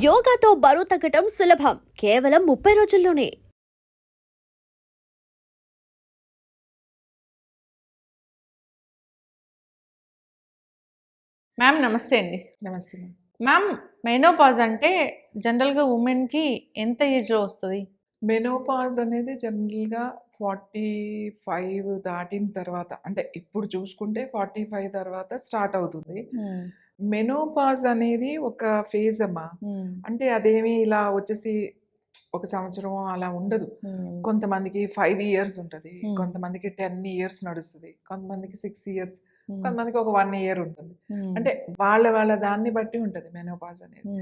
యోగాతో బరువు తగ్గటం సులభం. కేవలం ముప్పై రోజుల్లోనే. మ్యామ్ నమస్తే అండి. నమస్తే మ్యామ్. మెనోపాజ్ అంటే జనరల్గా ఉమెన్కి ఎంత ఏజ్లో వస్తుంది? మెనోపాజ్ అనేది జనరల్గా ఫార్టీ ఫైవ్ దాటిన తర్వాత అంటే ఇప్పుడు చూసుకుంటే ఫార్టీ ఫైవ్ తర్వాత స్టార్ట్ అవుతుంది. మెనోపాజ్ అనేది ఒక ఫేజ్ అమ్మా అంటే అదేమి ఇలా వచ్చేసి ఒక సంవత్సరం అలా ఉండదు. కొంతమందికి ఫైవ్ ఇయర్స్ ఉంటుంది. కొంతమందికి టెన్ ఇయర్స్ నడుస్తుంది కొంతమందికి సిక్స్ ఇయర్స్ కొంతమందికి ఒక వన్ ఇయర్ ఉంటుంది. అంటే వాళ్ళ వాళ్ళ దాన్ని బట్టి ఉంటుంది మెనోపాజ్ అనేది.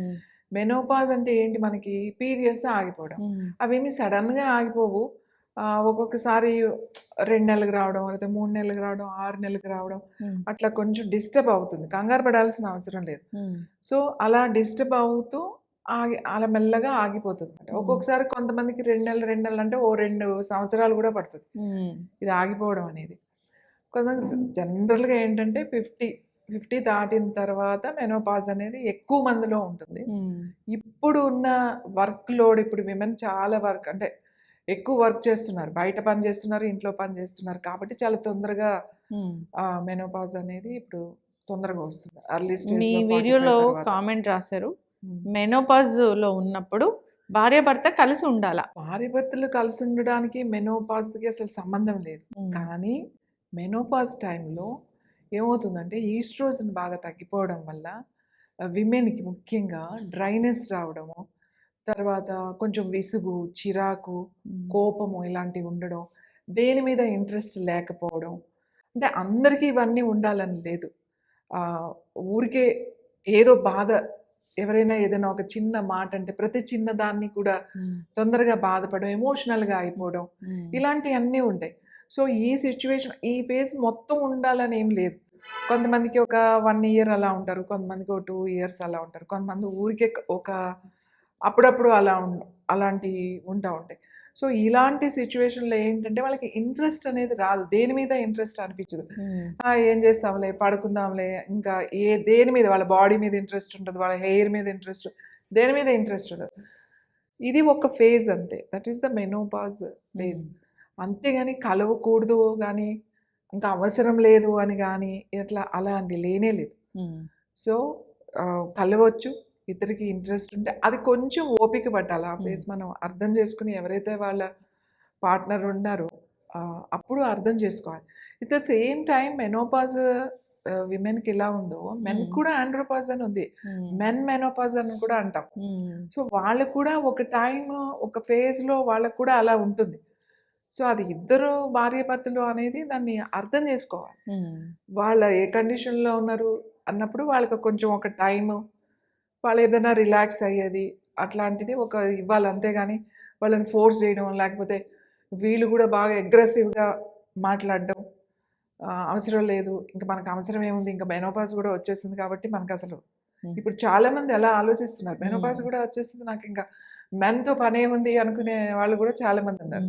మెనోపాజ్ అంటే ఏంటి? మనకి పీరియడ్స్ ఆగిపోవడం. అవేమి సడన్గా ఆగిపోవు. ఆ, ఒక్కొక్కసారి రెండు నెలలకు రావడం లేకపోతే మూడు నెలలకు రావడం ఆరు నెలలకు రావడం అట్లా కొంచెం డిస్టర్బ్ అవుతుంది. కంగారు పడాల్సిన అవసరం లేదు. సో అలా డిస్టర్బ్ అవుతూ ఆగి అలా మెల్లగా ఆగిపోతుంది అనమాట ఒక్కొక్కసారి కొంతమందికి రెండు నెలలు రెండు నెలలు అంటే ఓ రెండు సంవత్సరాలు కూడా పడుతుంది. ఇది ఆగిపోవడం అనేది. కొంతమంది జనరల్గా ఏంటంటే ఫిఫ్టీ ఫిఫ్టీ దాటిన తర్వాత మెనోపాజ్ అనేది ఎక్కువ మందిలో ఉంటుంది. ఇప్పుడు ఉన్న వర్క్ లోడ్ ఇప్పుడు విమెన్ చాలా వర్క్ అంటే ఎక్కువ వర్క్ చేస్తున్నారు. బయట పని చేస్తున్నారు ఇంట్లో పని చేస్తున్నారు. కాబట్టి చాలా తొందరగా మెనోపాజ్ అనేది ఇప్పుడు తొందరగా వస్తుంది. అర్లీ మీ వీడియోలో కామెంట్ రాశారు. మెనోపాజ్లో ఉన్నప్పుడు భార్య భర్త కలిసి ఉండాలా? భార్య భర్తలు కలిసి ఉండడానికి మెనోపాజ్కి అసలు సంబంధం లేదు. కానీ మెనోపాజ్ టైంలో ఏమవుతుందంటే ఈస్ట్రోజన్ బాగా తగ్గిపోవడం వల్ల విమెన్కి ముఖ్యంగా డ్రైనెస్ రావడము తర్వాత కొంచెం విసుగు చిరాకు కోపము ఇలాంటివి ఉండడం దేని మీద ఇంట్రెస్ట్ లేకపోవడం. అంటే అందరికీ ఇవన్నీ ఉండాలని లేదు. ఊరికే ఏదో బాధ ఎవరైనా ఏదైనా ఒక చిన్న మాట అంటే ప్రతి చిన్న దాన్ని కూడా తొందరగా బాధపడడం ఎమోషనల్గా అయిపోవడం ఇలాంటివన్నీ ఉంటాయి. సో ఈ సిచ్యువేషన్ ఈ ఫేజ్ మొత్తం ఉండాలని ఏం లేదు. కొంతమందికి ఒక వన్ ఇయర్ అలా ఉంటారు కొంతమందికి ఒక టూ ఇయర్స్ అలా ఉంటారు కొంతమంది ఊరికే ఒక అప్పుడప్పుడు అలా ఉం అలాంటివి ఉంటా ఉంటాయి. సో ఇలాంటి సిచ్యువేషన్లో ఏంటంటే వాళ్ళకి ఇంట్రెస్ట్ అనేది రాదు. దేని మీద ఇంట్రెస్ట్ అనిపించదు "ఆ, ఏం చేస్తాంలే పడుకుందాంలే ఇంకా ఏ దేని మీద వాళ్ళ బాడీ మీద ఇంట్రెస్ట్ ఉంటుంది వాళ్ళ హెయిర్ మీద ఇంట్రెస్ట్ దేని మీద ఇంట్రెస్ట్ ఉండదు. ఇది ఒక ఫేజ్ అంతే. That is the menopause phase. అంతేగాని కలవకూడదు కానీ ఇంకా అవసరం లేదు అని కానీ ఇట్లా అలాంటి లేనే లేదు. సో కలవచ్చు ఇద్దరికి ఇంట్రెస్ట్ ఉంటే అది కొంచెం ఓపిక పట్టాలి. ఆ ఫేస్ మనం అర్థం చేసుకుని ఎవరైతే వాళ్ళ పార్ట్నర్ ఉన్నారో అప్పుడు అర్థం చేసుకోవాలి. It the same time menopause విమెన్కి ఎలా ఉందో మెన్. కూడా ఆండ్రోపాజ్ అని ఉంది. మెన్ మెనోపాజ్ అని కూడా అంటాం. సో వాళ్ళకు కూడా ఒక టైం ఒక ఫేజ్లో వాళ్ళకు కూడా అలా ఉంటుంది. సో అది ఇద్దరు భార్యాభర్తలు అనేది దాన్ని అర్థం చేసుకోవాలి. వాళ్ళ ఏ కండిషన్లో ఉన్నారు అన్నప్పుడు వాళ్ళకి కొంచెం ఒక టైము వాళ్ళు ఏదైనా రిలాక్స్ అయ్యేది అట్లాంటిది ఒక ఇవ్వాలి అంతేగాని వాళ్ళని ఫోర్స్ చేయడం లేకపోతే వీళ్ళు కూడా బాగా అగ్రెసివ్గా మాట్లాడడం అవసరం లేదు. ఇంకా మనకు అవసరం ఏముంది? ఇంకా మెనోపాజ్ కూడా వచ్చేసింది కాబట్టి మనకు అసలు ఇప్పుడు చాలా మంది ఎలా ఆలోచిస్తున్నారు Hmm. కూడా వచ్చేసింది నాకు ఇంకా మెన్తో పని ఏముంది అనుకునే వాళ్ళు కూడా చాలా మంది ఉన్నారు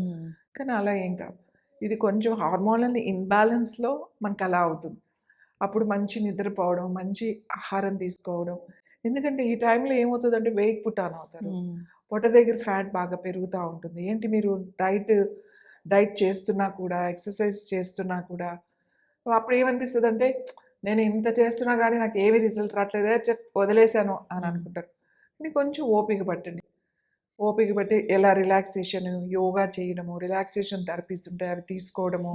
కానీ అలా ఏం కాదు. ఇది కొంచెం హార్మోనల్ ఇన్బ్యాలెన్స్లో మనకు అలా అవుతుంది. అప్పుడు మంచి నిద్రపోవడం మంచి ఆహారం తీసుకోవడం ఎందుకంటే ఈ టైంలో ఏమవుతుందంటే వెయిట్ పుట్ ఆన్ అవుతారు పొట్ట దగ్గర ఫ్యాట్ బాగా పెరుగుతూ ఉంటుంది. ఏంటి మీరు డైట్ డైట్ చేస్తున్నా కూడా ఎక్సర్సైజ్ చేస్తున్నా కూడా అప్పుడు ఏమనిపిస్తుంది అంటే నేను ఇంత చేస్తున్నా కానీ నాకు ఏమి రిజల్ట్ రావట్లేదే చెప్ వదిలేశాను అని అనుకుంటారు. కానీ కొంచెం ఓపిక పట్టండి. ఓపిక బట్టి ఎలా రిలాక్సేషన్ యోగా చేయడము రిలాక్సేషన్ థెరపీస్ ఉంటాయి అవి తీసుకోవడము.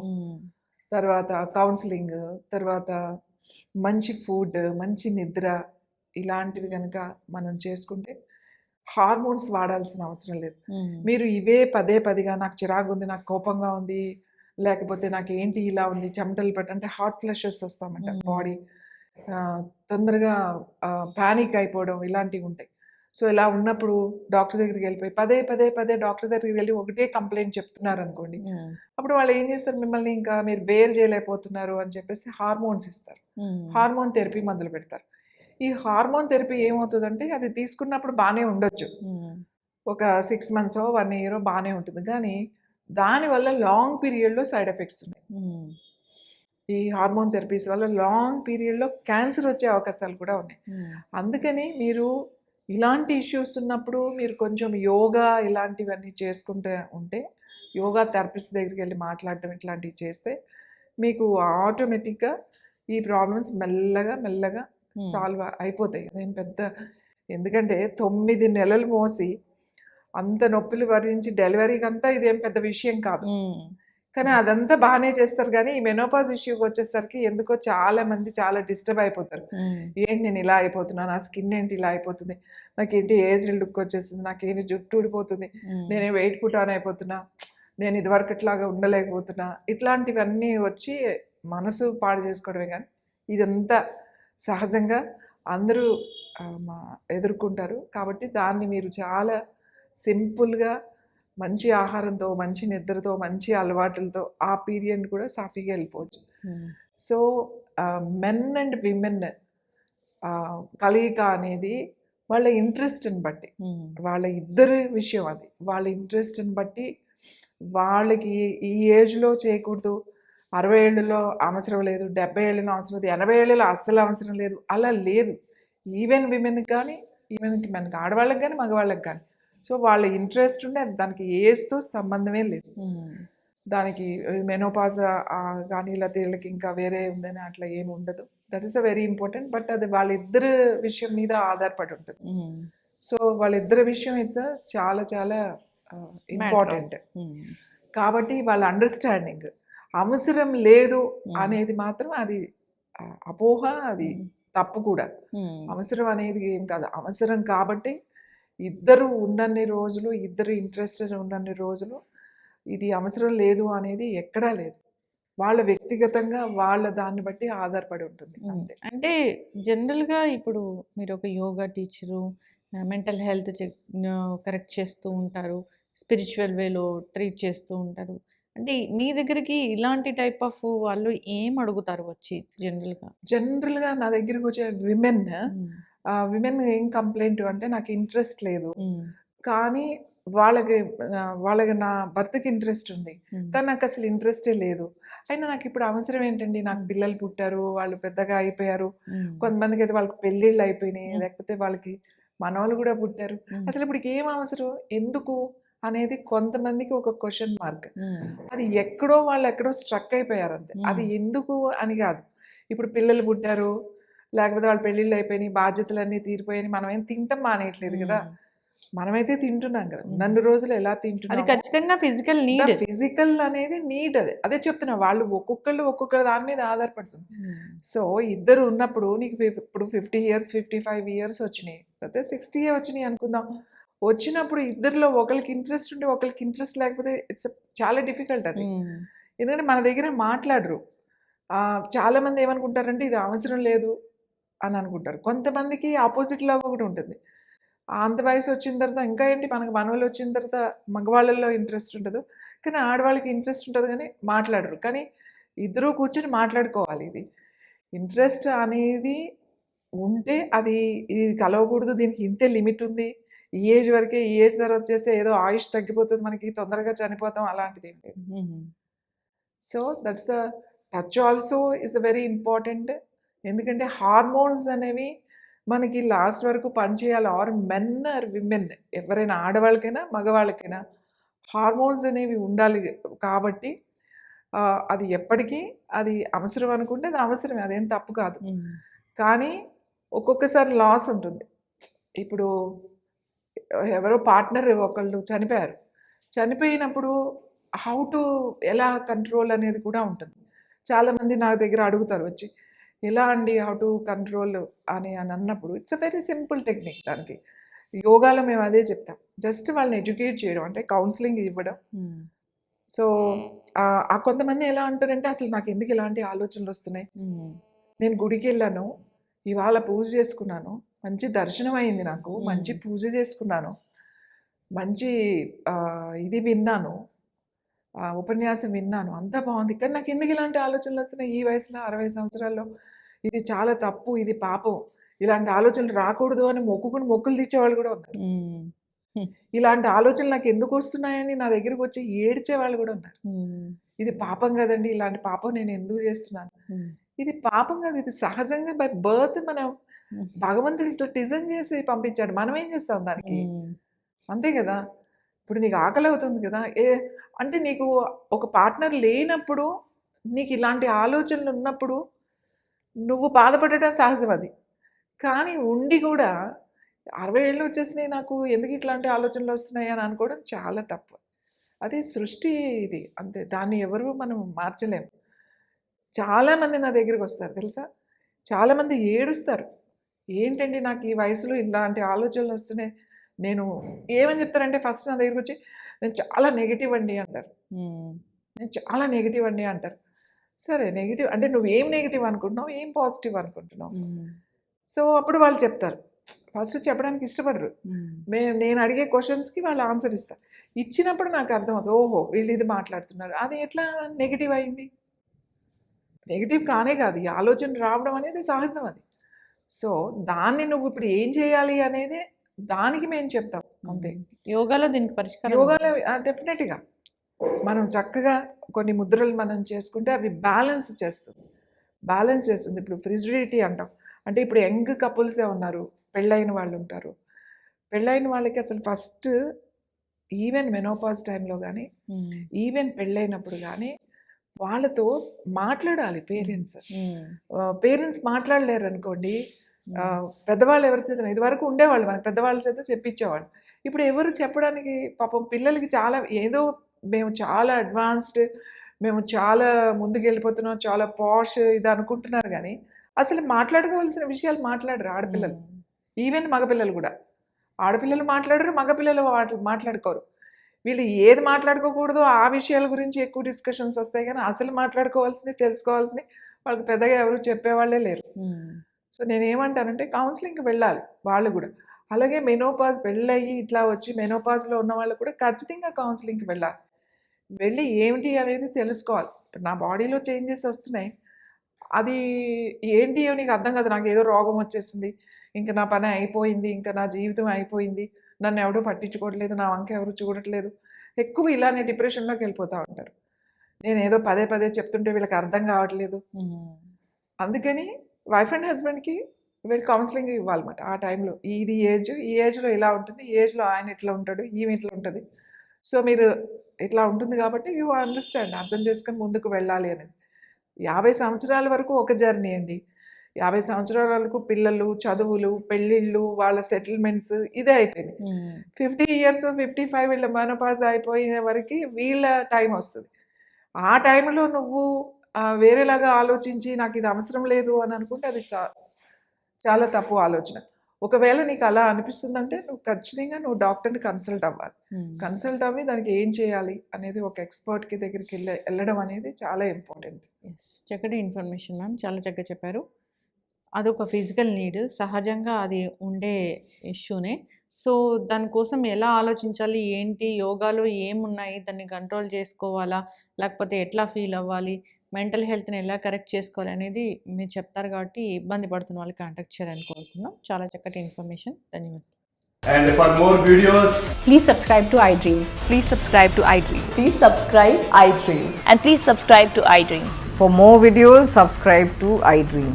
తర్వాత కౌన్సిలింగ్ తర్వాత మంచి ఫుడ్ మంచి నిద్ర ఇలాంటివి కనుక మనం చేసుకుంటే హార్మోన్స్ వాడాల్సిన అవసరం లేదు. మీరు ఇవే పదే పదిగా నాకు చిరాకు ఉంది నాకు కోపంగా ఉంది లేకపోతే నాకు ఏంటి ఇలా ఉంది చెమటలు పట్ట అంటే హాట్ ఫ్లషెస్ వస్తామంట. బాడీ. తొందరగా ప్యానిక్ అయిపోవడం ఇలాంటివి ఉంటాయి. సో ఇలా ఉన్నప్పుడు డాక్టర్ దగ్గరికి వెళ్ళిపోయి పదే పదే పదే డాక్టర్ దగ్గరికి వెళ్ళి ఒకటే కంప్లైంట్ చెప్తున్నారు అనుకోండి అప్పుడు వాళ్ళు ఏం చేస్తారు? మిమ్మల్ని ఇంకా మీరు బేర్ చేయలేకపోతున్నారు అని చెప్పేసి హార్మోన్స్ ఇస్తారు. హార్మోన్ థెరపీ మొదలు పెడతారు. ఈ హార్మోన్ థెరపీ ఏమవుతుందంటే అది తీసుకున్నప్పుడు బాగానే ఉండొచ్చు. ఒక సిక్స్ మంత్స్ వన్ ఇయర్ బాగానే ఉంటుంది. కానీ దానివల్ల లాంగ్ పీరియడ్లో సైడ్ ఎఫెక్ట్స్ ఉన్నాయి. ఈ హార్మోన్ థెరపీస్ వల్ల లాంగ్ పీరియడ్లో క్యాన్సర్ వచ్చే అవకాశాలు కూడా ఉన్నాయి. అందుకని మీరు ఇలాంటి ఇష్యూస్ ఉన్నప్పుడు మీరు కొంచెం యోగా ఇలాంటివన్నీ చేసుకుంటే ఉంటే యోగా థెరపిస్ట్ దగ్గరికి వెళ్ళి మాట్లాడటం ఇట్లాంటివి చేస్తే మీకు ఆటోమేటిక్గా ఈ ప్రాబ్లమ్స్ మెల్లగా మెల్లగా. సాల్వ్ అయిపోతాయి. అదేం పెద్ద ఎందుకంటే తొమ్మిది నెలలు మోసి అంత నొప్పులు భరించి డెలివరీకి అంతా ఇదేం పెద్ద విషయం కాదు. కానీ అదంతా బాగానే చేస్తారు కానీ ఈ మెనోపాజ్ ఇష్యూకి వచ్చేసరికి ఎందుకో చాలా మంది చాలా డిస్టర్బ్ అయిపోతారు. ఏంటి నేను ఇలా అయిపోతున్నా నా స్కిన్ ఏంటి ఇలా అయిపోతుంది? నాకేంటి ఏజ్ లుక్ వచ్చేసింది? నాకేంటి జుట్టు ఊడిపోతుంది? నేను వెయిట్ పుటాన్ అయిపోతున్నా? నేను ఇదివరకు ఇట్లాగా ఉండలేకపోతున్నా? ఇట్లాంటివన్నీ వచ్చి మనసు పాడు చేసుకోవడమే కానీ ఇదంతా సహజంగా అందరూ ఎదుర్కొంటారు. కాబట్టి దాన్ని మీరు చాలా సింపుల్గా మంచి ఆహారంతో మంచి నిద్రతో మంచి అలవాట్లతో ఆ పీరియడ్ కూడా సాఫీగా వెళ్ళిపోవచ్చు. సో మెన్ అండ్ విమెన్ కలయిక అనేది వాళ్ళ ఇంట్రెస్ట్ని బట్టి. వాళ్ళ ఇద్దరి విషయం అది. వాళ్ళ ఇంట్రెస్ట్ని బట్టి వాళ్ళకి ఈ ఏజ్లో చేయకూడదు అరవై ఏళ్ళలో అవసరం లేదు డెబ్బై ఏళ్ళలో అవసరం లేదు ఎనభై ఏళ్ళలో అస్సలు అవసరం లేదు అలా లేదు. ఈవెన్ విమెన్కి కానీ ఈవెన్కి మనకి ఆడవాళ్ళకి కానీ మగవాళ్ళకి కానీ. సో వాళ్ళ ఇంట్రెస్ట్ అది దానికి ఏజ్తో సంబంధమే లేదు. ఉమ్, దానికి మెనోపాజ్ కానీ లేకపోతే వీళ్ళకి ఇంకా వేరే ఉందని అట్లా ఏమి ఉండదు. That is a very important but అది వాళ్ళిద్దరి విషయం మీద ఆధారపడి ఉంటుంది. సో వాళ్ళిద్దరి విషయం ఇట్స్ చాలా చాలా ఇంపార్టెంట్ ఉమ్, కాబట్టి వాళ్ళ అండర్స్టాండింగ్ అవసరం లేదు. అనేది మాత్రం అది అపోహ అది తప్పు కూడా. అవసరం అనేది ఏం కాదు. అవసరం కాబట్టి ఇద్దరు ఉన్నన్ని రోజులు ఇద్దరు ఇంట్రెస్టెడ్ ఉన్నన్ని రోజులు ఇది అవసరం లేదు అనేది ఎక్కడా లేదు. వాళ్ళ వ్యక్తిగతంగా వాళ్ళ దాన్ని బట్టి ఆధారపడి ఉంటుంది. అంటే జనరల్గా ఇప్పుడు మీరు ఒక yoga teacher mental health check correct చేస్తూ ఉంటారు స్పిరిచువల్ వేలో ట్రీట్ చేస్తూ ఉంటారు. అంటే మీ దగ్గరికి ఇలాంటి టైప్ ఆఫ్ వాళ్ళు ఏం అడుగుతారు వచ్చి జనరల్గా? జనరల్గా నా దగ్గరికి వచ్చే విమెన్ విమెన్ ఏం కంప్లైంట్ అంటే నాకు ఇంట్రెస్ట్ లేదు. కానీ వాళ్ళకి వాళ్ళకి నా భర్తకి ఇంట్రెస్ట్ ఉంది. కానీ నాకు అసలు ఇంట్రెస్టే లేదు. అయినా నాకు ఇప్పుడు అవసరం ఏంటండి? నాకు పిల్లలు పుట్టారు వాళ్ళు పెద్దగా అయిపోయారు. కొంతమందికి అయితే వాళ్ళకి పెళ్ళిళ్ళు అయిపోయినాయి. లేకపోతే వాళ్ళకి మనవాళ్ళు కూడా పుట్టారు. అసలు ఇప్పుడు ఏం అవసరం? ఎందుకు? అనేది కొంతమందికి ఒక క్వశ్చన్ మార్క్. అది ఎక్కడో వాళ్ళు ఎక్కడో స్ట్రక్ అయిపోయారు అంతే. అది ఎందుకు అని కాదు. ఇప్పుడు పిల్లలు పుట్టారు లేకపోతే వాళ్ళ పెళ్ళిళ్ళు అయిపోయినాయి బాధ్యతలన్నీ తీరిపోయాయి మనం ఏం తింటాం మానేయట్లేదు కదా. మనమైతే తింటున్నాం కదా. నన్ను రోజులు ఎలా అది తింటున్నాం ఖచ్చితంగా ఫిజికల్ నీడ్. ఫిజికల్ అనేది నీడ్ అదే. అదే చెప్తున్నా వాళ్ళు ఒక్కొక్కళ్ళు ఒక్కొక్క దాని మీద ఆధారపడుతుంది. సో ఇద్దరు ఉన్నప్పుడు నీకు ఇప్పుడు fifty years fifty five years వచ్చినాయి. లేకపోతే సిక్స్టీ వచ్చినాయి అనుకుందాం. వచ్చినప్పుడు ఇద్దరిలో ఒకరికి ఇంట్రెస్ట్ ఉంటే ఒకరికి ఇంట్రెస్ట్ లేకపోతే ఇట్స్ చాలా డిఫికల్ట్ అది. ఎందుకంటే మన దగ్గర మాట్లాడరు. ఆ, చాలా మంది ఏమనుకుంటారంటే ఇది అవసరం లేదు అని అనుకుంటారు. కొంతమందికి ఆపోజిట్లో ఒకటి ఉంటుంది. అంత వయసు వచ్చిన తర్వాత ఇంకా ఏంటి? మనకు మనవలు వచ్చిన తర్వాత మగవాళ్ళల్లో ఇంట్రెస్ట్ ఉండదు కానీ ఆడవాళ్ళకి ఇంట్రెస్ట్ ఉంటుంది కానీ మాట్లాడరు. కానీ ఇద్దరూ కూర్చొని మాట్లాడుకోవాలి ఇది. ఇంట్రెస్ట్ అనేది ఉంటే అది ఇది కలవకూడదు. దీనికి ఇంతే లిమిట్ ఉంది. ఈ ఏజ్ వరకే ఈ ఏజ్ తర్వాత చేస్తే ఏదో ఆయుష్ తగ్గిపోతుంది మనకి తొందరగా చనిపోతాం అలాంటిది ఏం లేదు. So that's the touch also is very important. ఎందుకంటే హార్మోన్స్ అనేవి మనకి లాస్ట్ వరకు పనిచేయాలి. Or men or women. ఎవరైనా ఆడవాళ్ళకైనా మగవాళ్ళకైనా హార్మోన్స్ అనేవి ఉండాలి కాబట్టి అది ఎప్పటికీ అది అవసరం అనుకుంటే అది అవసరమే. అదేం తప్పు కాదు. కానీ ఒక్కొక్కసారి లాస్ ఉంటుంది. ఇప్పుడు ఎవరో పార్ట్నర్ ఒకళ్ళు చనిపోయారు. చనిపోయినప్పుడు హౌ టు ఎలా కంట్రోల్ అనేది కూడా ఉంటుంది. చాలామంది నా దగ్గర అడుగుతారు వచ్చి ఎలా అండి హౌ టు కంట్రోల్ అని అని అన్నప్పుడు it's a very simple technique దానికి. యోగాలో మేము అదే చెప్తాం. జస్ట్ వాళ్ళని ఎడ్యుకేట్ చేయడం అంటే కౌన్సిలింగ్ ఇవ్వడం. సో ఆ కొంతమంది ఎలా అంటారంటే అసలు నాకు ఎందుకు ఇలాంటి ఆలోచనలు వస్తున్నాయి? నేను గుడికి వెళ్ళాను ఇవాళ పూజ చేసుకున్నాను మంచి దర్శనం అయింది నాకు. మంచి పూజ చేసుకున్నాను. మంచి ఇది విన్నాను. ఉపన్యాసం విన్నాను. అంతా బాగుంది. కానీ నాకు ఎందుకు ఇలాంటి ఆలోచనలు వస్తున్నాయి? ఈ వయసులో అరవై సంవత్సరాల్లో ఇది చాలా తప్పు ఇది పాపం. ఇలాంటి ఆలోచనలు రాకూడదు అని మొక్కుకుని మొక్కులు తీర్చేవాళ్ళు కూడా ఉన్నారు. ఇలాంటి ఆలోచనలు నాకు ఎందుకు వస్తున్నాయని నా దగ్గరికి వచ్చి ఏడ్చే వాళ్ళు కూడా ఉన్నారు. ఇది పాపం కదండి. ఇలాంటి పాపం నేను ఎందుకు చేస్తున్నాను? ఇది పాపం కాదు. ఇది సహజంగా బై బర్త్ మనం భగవంతుడు ఇట్లా డిజైన్ చేసి పంపించాడు. మనం ఏం చేస్తాం దానికి. అంతే కదా? ఇప్పుడు నీకు ఆకలి అవుతుంది కదా? ఏ అంటే నీకు ఒక పార్ట్నర్ లేనప్పుడు నీకు ఇలాంటి ఆలోచనలు ఉన్నప్పుడు నువ్వు బాధపడటం సహజం అది. కానీ ఉండి కూడా అరవై ఏళ్ళు వచ్చేసినాయి నాకు ఎందుకు ఇట్లాంటి ఆలోచనలు వస్తున్నాయి అని అనుకోవడం చాలా తప్పు. అది సృష్టి ఇది. అంతే దాన్ని ఎవరు మనం మార్చలేము చాలామంది నా దగ్గరికి వస్తారు తెలుసా? చాలామంది ఏడుస్తారు. ఏంటండి నాకు ఈ వయసులో ఇలాంటి ఆలోచనలు వస్తున్నాయి? నేను ఏమని చెప్తారంటే ఫస్ట్ నా దగ్గరికి వచ్చి నేను చాలా నెగిటివ్ అండి అంటారు. నేను చాలా నెగిటివ్ అండి అంటారు. సరే నెగిటివ్ అంటే నువ్వు ఏం నెగిటివ్ అనుకుంటున్నావు? ఏం పాజిటివ్ అనుకుంటున్నావు. సో అప్పుడు వాళ్ళు చెప్తారు. ఫస్ట్ చెప్పడానికి ఇష్టపడరు. ఉమ్. మే నేను అడిగే క్వశ్చన్స్కి వాళ్ళు ఆన్సర్ ఇస్తారు. ఇచ్చినప్పుడు నాకు అర్థమవుతుంది ఓహో వీళ్ళు ఇది మాట్లాడుతున్నారు. అది ఎట్లా నెగిటివ్ అయింది? నెగిటివ్ కానే కాదు ఈ ఆలోచన రావడం అనేది సహజం అది. సో దాన్ని నువ్వు ఇప్పుడు ఏం చేయాలి అనేది దానికి మేము చెప్తాం. అంతే. యోగాలో దీనికి పరిష్కారం యోగాలో డెఫినెట్గా. మనం చక్కగా కొన్ని ముద్రలు మనం చేసుకుంటే అవి బ్యాలెన్స్ చేస్తుంది. బ్యాలెన్స్ చేస్తుంది. ఇప్పుడు ఫ్రిజిడిటీ అంటాం. అంటే ఇప్పుడు యంగ్ కపుల్సే ఉన్నారు. పెళ్ళైన వాళ్ళు ఉంటారు. పెళ్ళైన వాళ్ళకి అసలు ఫస్ట్ ఈవెన్ మెనోపాజ్ టైంలో కానీ. ఈవెన్ పెళ్ళైనప్పుడు కానీ వాళ్ళతో మాట్లాడాలి పేరెంట్స్. ఉమ్. పేరెంట్స్ మాట్లాడలేరు అనుకోండి ఆ, పెద్దవాళ్ళు ఎవరితో ఇదివరకు ఉండేవాళ్ళు మనకి పెద్దవాళ్ళ చేత చెప్పించేవాళ్ళు ఇప్పుడు ఎవరు చెప్పడానికి పాపం పిల్లలకి చాలా ఏదో మేము చాలా అడ్వాన్స్డ్ మేము చాలా ముందుకు వెళ్ళిపోతున్నాం చాలా పాష్ ఇది అనుకుంటున్నారు కానీ అసలు మాట్లాడుకోవాల్సిన విషయాలు మాట్లాడరు ఆడపిల్లలు. ఈవెన్ మగపిల్లలు కూడా. ఆడపిల్లలు మాట్లాడరు మగపిల్లలు మాట్లా- మాట్లాడుకోరు. వీళ్ళు ఏది మాట్లాడుకోకూడదో ఆ విషయాల గురించి ఎక్కువ డిస్కషన్స్ వస్తాయి కానీ అసలు మాట్లాడుకోవాల్సినవి తెలుసుకోవాల్సినవి వాళ్ళకి పెద్దగా ఎవరు చెప్పేవాళ్ళే లేరు. సో నేను ఏమంటానంటే కౌన్సిలింగ్కి వెళ్ళాలి వాళ్ళు కూడా. అలాగే మెనోపాజ్ పెళ్ళయి ఇట్లా వచ్చి మెనోపాజ్లో ఉన్న వాళ్ళు కూడా ఖచ్చితంగా కౌన్సిలింగ్కి వెళ్ళాలి. వెళ్ళి ఏమిటి అనేది తెలుసుకోవాలి. ఇప్పుడు నా బాడీలో చేంజెస్ వస్తున్నాయి. అది ఏంటి అని నీకు అర్థం కాదు. నాకు ఏదో రోగం వచ్చేసింది. ఇంకా నా పని అయిపోయింది. ఇంకా నా జీవితం అయిపోయింది. నన్ను ఎవడూ పట్టించుకోవట్లేదు నా వంక ఎవరు చూడట్లేదు. ఎక్కువ ఇలానే డిప్రెషన్లోకి వెళ్ళిపోతూ ఉంటారు. నేను ఏదో పదే పదే చెప్తుంటే వీళ్ళకి అర్థం కావట్లేదు. అందుకని వైఫ్ అండ్ హస్బెండ్కి వీళ్ళు కౌన్సిలింగ్ ఇవ్వాలన్నమాట. ఆ టైంలో ఇది ఏజ్ ఈ ఏజ్లో ఇలా ఉంటుంది ఈ ఏజ్లో ఆయన ఇట్లా ఉంటాడు ఈమె ఇట్లా ఉంటుంది. సో మీరు ఇట్లా ఉంటుంది కాబట్టి యూ అండర్స్టాండ్ అర్థం చేసుకొని ముందుకు వెళ్ళాలి అనేది. యాభై సంవత్సరాల వరకు ఒక జర్నీ అండి. యాభై సంవత్సరాల వరకు పిల్లలు చదువులు పెళ్ళిళ్ళు వాళ్ళ సెటిల్మెంట్స్ ఇదే అయిపోయింది. ఫిఫ్టీ ఇయర్స్ ఫిఫ్టీ ఫైవ్ వీళ్ళ మనోపాజ్ అయిపోయిన వరకు వీళ్ళ టైం వస్తుంది. ఆ టైంలో నువ్వు వేరేలాగా ఆలోచించి నాకు ఇది అవసరం లేదు అని అనుకుంటే అది చా చాలా తప్పు ఆలోచన. ఒకవేళ నీకు అలా అనిపిస్తుందంటే నువ్వు ఖచ్చితంగా నువ్వు డాక్టర్ని కన్సల్ట్ అవ్వాలి. కన్సల్ట్ అవ్వి దానికి ఏం చేయాలి అనేది ఒక ఎక్స్పర్ట్కి దగ్గరికి వెళ్ళే వెళ్ళడం అనేది చాలా ఇంపార్టెంట్. చక్కటి ఇన్ఫర్మేషన్ మ్యామ్. చాలా చక్కగా చెప్పారు. అదొక ఫిజికల్ నీడ్. సహజంగా అది ఉండే ఇష్యూనే. సో దానికోసం ఎలా ఆలోచించాలి? ఏంటి? యోగాలో ఏమున్నాయి? దాన్ని కంట్రోల్ చేసుకోవాలా? లేకపోతే ఎట్లా ఫీల్ అవ్వాలి? మెంటల్ హెల్త్ని ఎలా కరెక్ట్ చేసుకోవాలి? అనేది మీరు చెప్తారు కాబట్టి ఇబ్బంది పడుతున్న వాళ్ళకి కాంటాక్ట్ చేయాలని కోరుకుందాం చాలా చక్కటి ఇన్ఫర్మేషన్. ధన్యవాదాలు. And for more videos, Please subscribe to iDream. Please subscribe to iDream. Please subscribe iDream. And please subscribe to iDream. For more videos, subscribe to iDream.